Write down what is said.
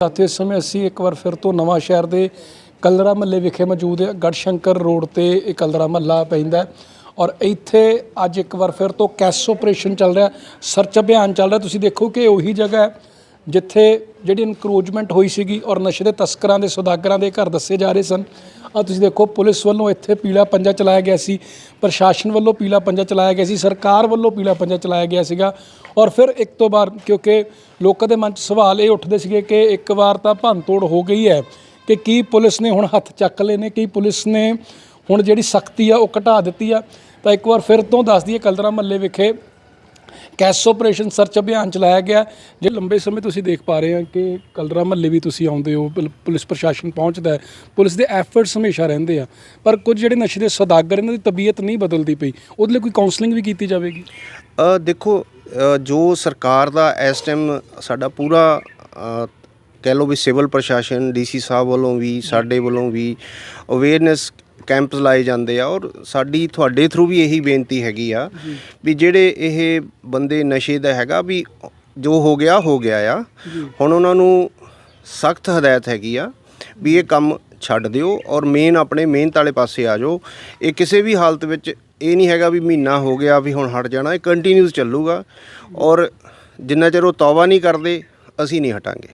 ਸਾਥੀਓ ਇਸ ਸਮੇਂ ਅਸੀਂ ਇੱਕ ਵਾਰ ਫਿਰ ਤੋਂ ਨਵਾਂ ਸ਼ਹਿਰ ਦੇ ਕਲਰਾ ਮਹੱਲੇ ਵਿਖੇ ਮੌਜੂਦ ਹਾਂ। ਗੜਸ਼ੰਕਰ ਰੋਡ ਤੇ ਇਹ ਕਲਰਾ ਮਹੱਲਾ ਪੈਂਦਾ ਹੈ ਔਰ ਇੱਥੇ ਅੱਜ ਇੱਕ ਵਾਰ ਫਿਰ ਤੋਂ ਕੈਸ ਆਪਰੇਸ਼ਨ ਚੱਲ ਰਿਹਾ ਸਰਚ ਅਭਿਆਨ ਚੱਲ ਰਿਹਾ ਤੁਸੀਂ ਦੇਖੋ ਕਿ ਉਹੀ ਜਗ੍ਹਾ ਹੈ ਜਿੱਥੇ ਜਿਹੜੀ ਇਨਕਰੋਚਮੈਂਟ ਹੋਈ ਸੀਗੀ ਔਰ ਨਸ਼ੇ ਦੇ ਤਸਕਰਾਂ ਦੇ, ਸੌਦਾਗਰਾਂ ਦੇ ਘਰ ਦੱਸੇ ਜਾ ਰਹੇ ਸਨ ਆ ਤੁਸੀਂ ਦੇਖੋ ਪੁਲਿਸ ਵੱਲੋਂ ਇੱਥੇ ਪੀਲਾ ਪੰਜਾ ਚਲਾਇਆ ਗਿਆ ਸੀ, ਪ੍ਰਸ਼ਾਸਨ ਵੱਲੋਂ ਪੀਲਾ ਪੰਜਾ ਚਲਾਇਆ ਗਿਆ ਸੀ, ਸਰਕਾਰ ਵੱਲੋਂ ਪੀਲਾ ਪੰਜਾ ਚਲਾਇਆ ਗਿਆ ਸੀਗਾ ਔਰ ਫਿਰ ਇੱਕ ਤੋਂ ਬਾਅਦ ਕਿਉਂਕਿ ਲੋਕਾਂ ਦੇ ਮਨ 'ਚ ਸਵਾਲ ਇਹ ਉੱਠਦੇ ਸੀਗੇ ਕਿ ਇੱਕ ਵਾਰ ਤਾਂ ਭੰਨਤੋੜ ਹੋ ਗਈ ਹੈ ਕਿ ਕੀ ਪੁਲਿਸ ਨੇ ਹੁਣ ਹੱਥ ਚੱਕ ਲਏ ਨੇ, ਕੀ ਪੁਲਿਸ ਨੇ ਹੁਣ ਜਿਹੜੀ ਸਖਤੀ ਆ ਉਹ ਘਟਾ ਦਿੱਤੀ ਆ। ਤਾਂ ਇੱਕ ਵਾਰ ਫਿਰ ਤੋਂ ਦੱਸ ਦਈਏ ਕਲਦਰਾ ਮਹੱਲੇ ਵਿਖੇ ਕੈਸ ਆਪਰੇਸ਼ਨ ਸਰਚ ਅਭਿਆਨ ਚਲਾਇਆ ਗਿਆ। ਜੇ ਲੰਬੇ ਸਮੇਂ ਤੁਸੀਂ ਦੇਖ ਪਾ ਰਹੇ ਹੋ ਕਿ ਕਲਰਾ ਮਹੱਲੇ ਵੀ ਤੁਸੀਂ ਆਉਂਦੇ ਹੋ ਪੁਲ- ਪੁਲਿਸ ਪ੍ਰਸ਼ਾਸਨ ਪਹੁੰਚਦਾ ਹੈ ਪੁਲਿਸ ਦੇ ਐਫਰਟਸ ਹਮੇਸ਼ਾ ਰਹਿੰਦੇ ਆ। ਪਰ ਕੁਝ ਜਿਹੜੇ ਨਸ਼ੇ ਦੇ ਸੌਦਾਗਰ ਇਹਨਾਂ ਦੀ ਤਬੀਅਤ ਨਹੀਂ ਬਦਲਦੀ ਪਈ ਉਹਦੇ ਲਈ ਕੋਈ ਕਾਉਂਸਲਿੰਗ ਵੀ ਕੀਤੀ ਜਾਵੇਗੀ? ਅ, ਦੇਖੋ ਅ, ਜੋ ਸਰਕਾਰ ਦਾ ਇਸ ਟਾਈਮ ਸਾਡਾ ਪੂਰਾ ਅ, ਕਹਿ ਲਓ ਵੀ ਸਿਵਲ ਪ੍ਰਸ਼ਾਸਨ ਡੀਸੀ ਸਾਹਿਬ ਵੱਲੋਂ ਵੀ ਸਾਡੇ ਵੱਲੋਂ ਵੀ ਅਵੇਅਰਨੈਸ ਕੈਂਪਸ ਲਾਏ ਜਾਂਦੇ ਆ ਔਰ ਸਾਡੀ ਤੁਹਾਡੇ ਥਰੂ ਵੀ ਇਹੀ ਬੇਨਤੀ ਹੈਗੀ ਆ ਵੀ ਜਿਹੜੇ ਇਹ ਬੰਦੇ ਨਸ਼ੇ ਦਾ ਹੈਗਾ ਵੀ ਜੋ ਹੋ ਗਿਆ ਹੋ ਗਿਆ ਆ। ਹੁਣ ਉਹਨਾਂ ਨੂੰ ਸਖਤ ਹਦਾਇਤ ਹੈਗੀ ਆ ਵੀ ਇਹ ਕੰਮ ਛੱਡ ਦਿਓ ਔਰ ਮੇਨ ਆਪਣੇ ਮਿਹਨਤ ਵਾਲੇ ਪਾਸੇ ਆ ਜਾਓ। ਇਹ ਕਿਸੇ ਵੀ ਹਾਲਤ ਵਿੱਚ ਇਹ ਨਹੀਂ ਹੈਗਾ ਵੀ ਮਹੀਨਾ ਹੋ ਗਿਆ ਵੀ ਹੁਣ ਹਟ ਜਾਣਾ ਇਹ ਕੰਟੀਨਿਊਸ ਚੱਲੂਗਾ। ਔਰ ਜਿੰਨਾ ਚਿਰ ਉਹ ਤੌਬਾ ਨਹੀਂ ਕਰਦੇ ਅਸੀਂ ਨਹੀਂ ਹਟਾਂਗੇ।